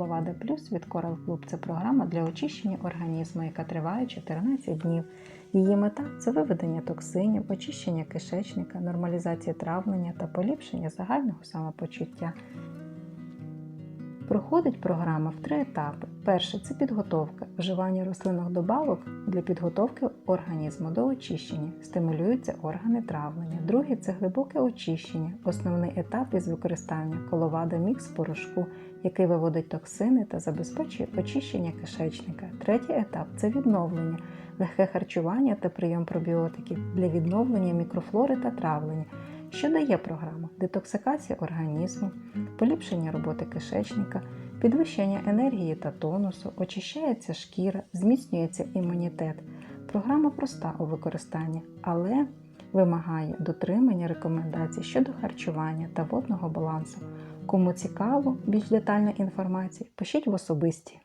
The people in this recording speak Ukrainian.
Ловада Плюс від Coral Club – це програма для очищення організму, яка триває 14 днів. Її мета це виведення токсинів, очищення кишечника, нормалізація травлення та поліпшення загального самопочуття. Проходить програма в три етапи. Перший це підготовка, вживання рослинних добавок для підготовки організму до очищення, стимулюються органи травлення. Другий це глибоке очищення, основний етап із використання коловада мікс порошку, який виводить токсини та забезпечує очищення кишечника. Третій етап це відновлення, легке харчування та прийом пробіотиків для відновлення мікрофлори та травлення. Що дає програма? Детоксикація організму, поліпшення роботи кишечника, підвищення енергії та тонусу, очищається шкіра, зміцнюється імунітет. Програма проста у використанні, але вимагає дотримання рекомендацій щодо харчування та водного балансу. Кому цікаво більш детальна інформація, пишіть в особисті.